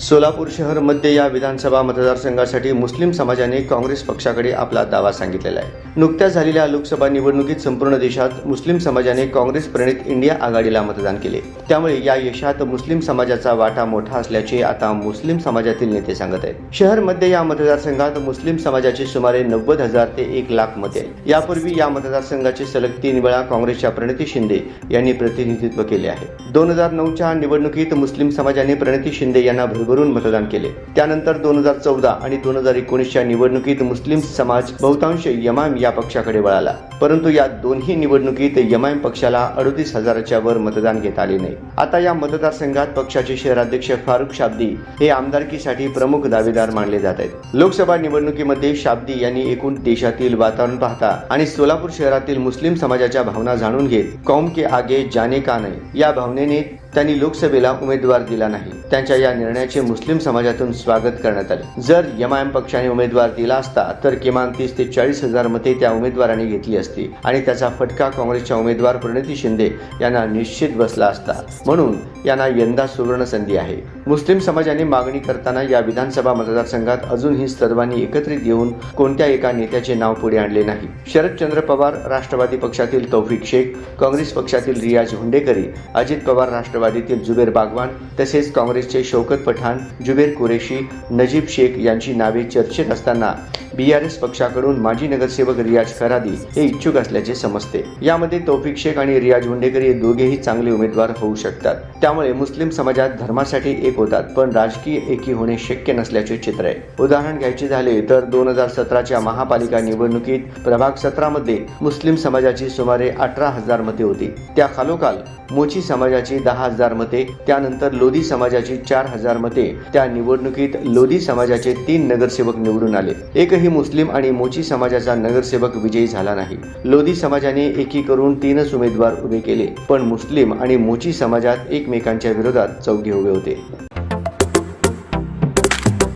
सोलापूर शहरमध्ये या विधानसभा मतदारसंघासाठी मुस्लिम समाजाने काँग्रेस पक्षाकडे आपला दावा सांगितलेला आहे. नुकत्याच झालेल्या लोकसभा निवडणुकीत संपूर्ण देशात मुस्लिम समाजाने काँग्रेस प्रणित इंडिया आघाडीला मतदान केले. त्यामुळे या यशात मुस्लिम समाजाचा वाटा मोठा असल्याचे आता मुस्लिम समाजातील नेते सांगत आहेत. शहरमध्ये या मतदारसंघात मुस्लिम समाजाचे सुमारे नव्वद हजार ते एक लाख मते आहेत. यापूर्वी या मतदारसंघाचे सलग तीन वेळा काँग्रेसच्या प्रणिती शिंदे यांनी प्रतिनिधित्व केले आहे. दोन हजार नऊच्या निवडणुकीत मुस्लिम समाजाने प्रणिती शिंदे यांना भरून मतदान केले. त्यानंतर दोन हजार चौदा आणि दोन हजार एकोणीसच्या निवडणुकीत मुस्लिम समाज बहुतांश यमायम या पक्षाकडे वळाला. परंतु या दोन्ही निवडणुकीत यमायम पक्षाला अडतीस हजाराच्या वर मतदान घेता आले नाही. आता या मतदारसंघात पक्षाचे शहराध्यक्ष फारुख शाब्दी हे आमदारकीसाठी प्रमुख दावेदार मानले जात आहेत. लोकसभा निवडणुकीमध्ये शाब्दी यांनी एकूण देशातील वातावरण पाहता आणि सोलापूर शहरातील मुस्लिम समाजाच्या भावना जाणून घेत कौम के आगे जाने का नाही? या भावनेने त्यांनी लोकसभेला उमेदवार दिला नाही. त्यांच्या या निर्णयाचे मुस्लिम समाजातून स्वागत करण्यात आले. जर यमायम पक्षाने उमेदवार दिला असता तर किमान तीस ते चाळीस हजार मते त्या उमेदवाराने घेतली असती आणि त्याचा फटका काँग्रेसच्या उमेदवार प्रणिती शिंदे यांना निश्चित बसला असता. म्हणून यांना यंदा सुवर्ण संधी आहे. मुस्लिम समाजाने मागणी करताना या विधानसभा मतदारसंघात अजूनही सर्वांनी एकत्रित येऊन कोणत्या एका नेत्याचे नाव पुढे आणले नाही. शरदचंद्र पवार राष्ट्रवादी पक्षातील तौफिक शेख काँग्रेस पक्षातील रियाज हुंडेकरी अजित पवार राष्ट्रवादीतील जुबेर बागवान तसेच काँग्रेसचे शौकत पठाण जुबेर कुरेशी नजीब शेख यांची नावे चर्चेत असताना बी आर एस पक्षाकडून माजी नगरसेवक रियाज खरादी हे इच्छुक असल्याचे समजते. यामध्ये तौफिक शेख आणि रियाज हुंडेकर हे दोघेही चांगले उमेदवार होऊ शकतात. त्यामुळे मुस्लिम समाजात धर्मासाठी एक होतात पण राजकीय एकी होणे शक्य नसल्याचे चित्र आहे. उदाहरण घ्यायचे झाले तर दोन हजार सतराच्या महापालिका निवडणुकीत प्रभाग सतरामध्ये मुस्लिम समाजाची सुमारे अठरा हजार मते होती. त्या खालोखाल मोची समाजाची दहा हजार मते त्यानंतर लोधी समाजाची चार हजार मते. त्या निवडणुकीत लोधी समाजाचे तीन नगरसेवक निवडून आले. एकही मुस्लिम आणि मोची समाजाचा नगरसेवक विजयी झाला नाही. लोधी समाजाने एकी करून तीनच उमेदवार उभे केले पण मुस्लिम आणि मोची समाजात एकमेकांच्या विरोधात चौघे उभे होते.